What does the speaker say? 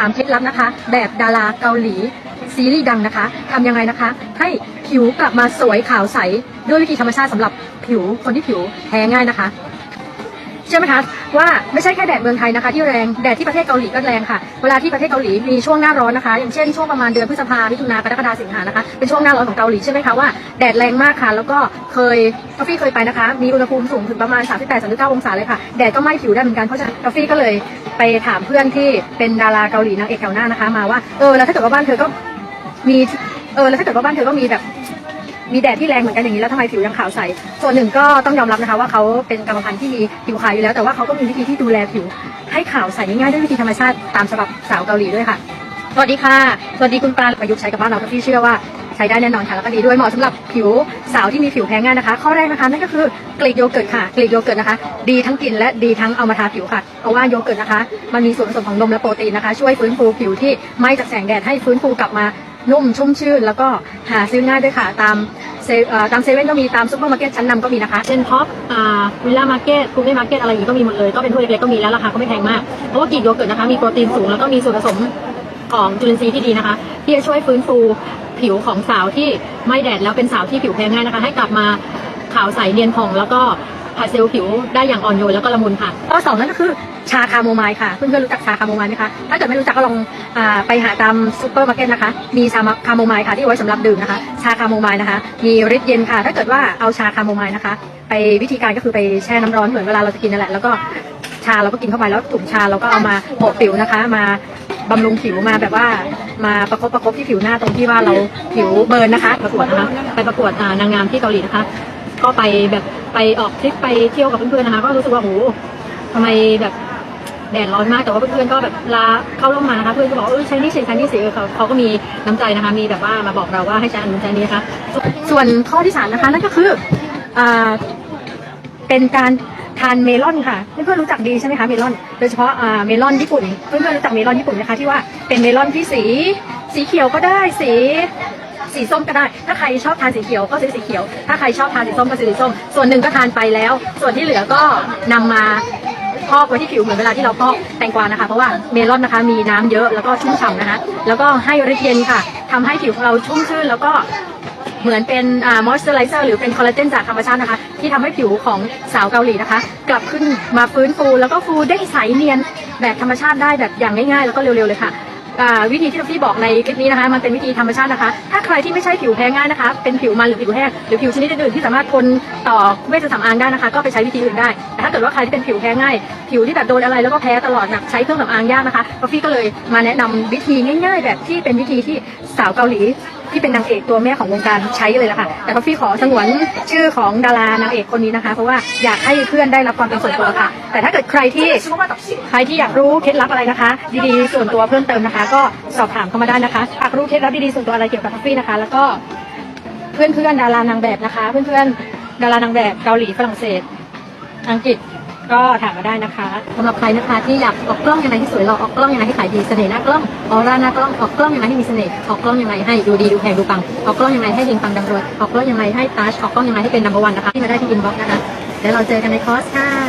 3เคล็ดลับนะคะ แบบดาราเกาหลี ซีรีส์ดังนะคะทำยังไงนะคะ ให้ผิวกลับมาสวยขาวใส ด้วยวิธีธรรมชาติสำหรับผิวคนที่ผิวแพ้ง่ายนะคะ เชื่อไหมคะว่าไม่ใช่แค่แดดเมืองไทยนะคะที่แรงแดดที่ประเทศเกาหลีก็แรงค่ะ เวลาที่ประเทศเกาหลีมีช่วงหน้าร้อนนะคะ อย่างเช่นช่วงประมาณเดือนพฤษภามิถุนากรกฎาสิงหานะคะเป็นช่วงหน้าร้อนของเกาหลีใช่ไหมคะว่าแดดแรงมากค่ะแล้วก็เคยกาแฟเคยไปนะคะ มีอุณหภูมิสูงถึงประมาณ 38 39 องศาเลยค่ะแดดก็ไหม้ผิวได้เหมือนกันเพราะฉะนั้นกาแฟก็เลยไปถามเพื่อนที่เป็นดาราเกาหลีนางเอกแถวหน้านะคะ มาว่าเออแล้วถ้าเกิดว่าบ้านเธอก็มีเออแล้วถ้าเกิดว่าบ้านเธอก็มีแบบ มีแดดที่แรงเหมือนกันอย่างนี้แล้วทำไมผิวยังขาวใส ส่วนหนึ่งก็ต้องยอมรับนะคะว่าเขาเป็นกรรมพันธุ์ที่มีผิวขาวอยู่แล้ว แต่ว่าเขาก็มีวิธีที่ดูแลผิว ให้ขาวใสง่ายๆด้วยวิธีธรรมชาติตามฉบับสาวเกาหลีด้วยค่ะ สวัสดีค่ะ สวัสดีคุณปลาประยุกต์ใช้กับบ้านเราที่เชื่อว่าใช้ได้แน่นอนค่ะแล้วก็ดีด้วยเหมาะสำหรับผิวสาวที่มีผิวแพ้ง่ายนะคะ ข้อแรกนะคะนั่นก็คือกรีกโยเกิร์ตค่ะกรีกโยเกิร์ตนะคะ ดีทั้งกินและดีทั้งเอามาทาผิวค่ะเพราะว่าโยเกิร์ตนะคะ มันมีส่วนผสมของนมและโปรตีนนะคะ ช่วยฟื้นฟูผิวที่ไหม้จากแสงแดดให้ฟื้นฟูกลับมา นุ่มชุ่มชื่น แล้วก็หาซื้อง่ายด้วยค่ะ ตามเซเอ่อตามเซเว่นก็มีตามซุปเปอร์มาร์เก็ตชั้นนำก็มีนะคะเช่นท็อปวิลล่ามาร์เก็ตคูเม่มาร์เก็ตอะไรอย่างนี้ก็มีหมดเลย ก็เป็นถ้วยเล็กๆก็มีแล้วราคาก็ไม่แพงมาก เพราะว่ากรีกโยเกิร์ตนะคะมีโปรตีนสูงแล้วก็มีส่วนผสมของจุลินทรีย์ที่ดีนะคะ ที่จะช่วยฟื้นฟูผิวของสาวที่ไม่แดดแล้วเป็นสาวที่ผิวแพ้ง่ายนะคะ ให้กลับมาขาวใสเนียนผ่องแล้วก็ ผัดเซลล์ผิวได้อย่างอ่อนโยนแล้วก็ละมุนค่ะข้อสองนั่นก็คือชาคาโมไมล์ค่ะ เพื่อนๆรู้จักชาคาโมไมล์ไหมคะ ถ้าเกิดไม่รู้จักก็ลองอาไปหาตามซูเปอร์มาร์เก็ตนะคะ มีชาคาโมไมล์ค่ะที่ไว้สำหรับดื่มนะคะ ชาคาโมไมล์นะคะ มีฤทธิ์เย็นค่ะ ถ้าเกิดว่าเอาชาคาโมไมล์นะคะ ไปวิธีการก็คือไปแช่น้ำร้อนเหมือนเวลาเราจะกินนั่นแหละ แล้วก็ชาเราก็กินเข้าไปแล้วถุงชาเราก็เอามาโปะผิวนะคะ มาบำรุงผิวมาแบบว่ามาประคบประคบที่ผิวหน้าตรงที่ว่าเราผิวเบิร์นนะคะ ประกวดนะคะไปประกวดอ่านางงามที่เกาหลีนะคะ ก็ไปแบบไปออกทริปไปเที่ยวกับเพื่อนๆนะคะ ก็รู้สึกว่าโอ้โหทำไมแบบแดดร้อนมากแต่ว่าเพื่อนๆก็แบบลาเข้าร่มมานะคะเพื่อนก็บอกเออใช้นี่สิใช้นี่สิเขาเขาก็มีน้ำใจนะคะ มีแบบว่ามาบอกเราว่าให้ใช้อันนู้นใช้นี้นะคะส่วนข้อที่สามนะคะนั่นก็คืออ่าเป็นการทานเมลอนค่ะเพื่อนๆรู้จักดีใช่ไหมคะเมลอน โดยเฉพาะอ่าเมลอนญี่ปุ่น เพื่อนๆรู้จักเมลอนญี่ปุ่นไหมคะที่ว่าเป็นเมลอนที่สี สีเขียวก็ได้สี สีส้มก็ได้ ถ้าใครชอบทานสีเขียวก็ซื้อสีเขียว ถ้าใครชอบทานสีส้มก็ซื้อสีส้ม ส่วนหนึ่งก็ทานไปแล้ว ส่วนที่เหลือก็นำมาพอกไว้ที่ผิวเหมือนเวลาที่เราพอกแตงกวานะคะ เพราะว่าเมลอนนะคะมีน้ำเยอะแล้วก็ชุ่มฉ่ำนะคะ แล้วก็ให้ฤทธิ์เย็นค่ะทำให้ผิวของเราชุ่มชื่นแล้วก็เหมือนเป็นมอยส์เจอไรเซอร์หรือเป็นคอลลาเจนจากธรรมชาตินะคะ ที่ทำให้ผิวของสาวเกาหลีนะคะ กลับขึ้นมาฟื้นฟู แล้วก็ฟูเด้งใสเนียนแบบธรรมชาติได้แบบอย่างง่ายๆ แล้วก็เร็วๆเลยค่ะ วิธีที่พี่บอกในคลิปนี้นะคะ มันเป็นวิธีธรรมชาตินะคะ ถ้าใครที่ไม่ใช่ผิวแพ้ง่ายนะคะ เป็นผิวมันหรือผิวแห้งหรือผิวชนิดอื่นๆที่สามารถทนต่อเวชสำอางได้นะคะ ก็ไปใช้วิธีอื่นได้ แต่ถ้าเกิดว่าใครที่เป็นผิวแพ้ง่าย ผิวที่แบบโดนอะไรแล้วก็แพ้ตลอดแบบใช้เครื่องสำอางยากนะคะพี่ก็เลยมาแนะนำวิธีง่าย ๆ แบบที่เป็นวิธีที่สาวเกาหลี ที่เป็นนางเอกตัวแม่ของวงการใช้เลยล่ะค่ะ แต่ก็พี่ขอสงวนชื่อของดารานางเอกคนนี้นะคะ เพราะว่าอยากให้เพื่อนได้รับความเป็นส่วนตัวค่ะ แต่ถ้าเกิดใครที่ใครที่อยากรู้เคล็ดลับอะไรนะคะ ดีๆส่วนตัวเพิ่มเติมนะคะ ก็สอบถามเข้ามาได้นะคะอยากรู้เคล็ดลับดีๆส่วนตัวอะไรเกี่ยวกับทัฟฟี่นะคะ แล้วก็เพื่อนๆดารานางแบบนะคะ เพื่อนๆดารานางแบบเกาหลีฝรั่งเศส อังกฤษ ก็ถามมาได้นะคะสำหรับใครนะคะที่อยากออกกล้องยังไงที่สวยหล่อออกกล้องยังไงให้ขายดีเสน่ห์หน้ากล้องออร่าหน้ากล้องออกกล้องยังไงให้มีเสน่ห์ออกกล้องยังไงให้ดูดีดูแพงดูปังออกกล้องยังไงให้เฮงปังดังรวยออกกล้องยังไงให้ตัชออกกล้องยังไงให้เป็นนัมเบอร์วันนะคะที่มาได้ที่อินบ็อกซ์นะคะแล้วเราเจอกันในคอร์สค่ะ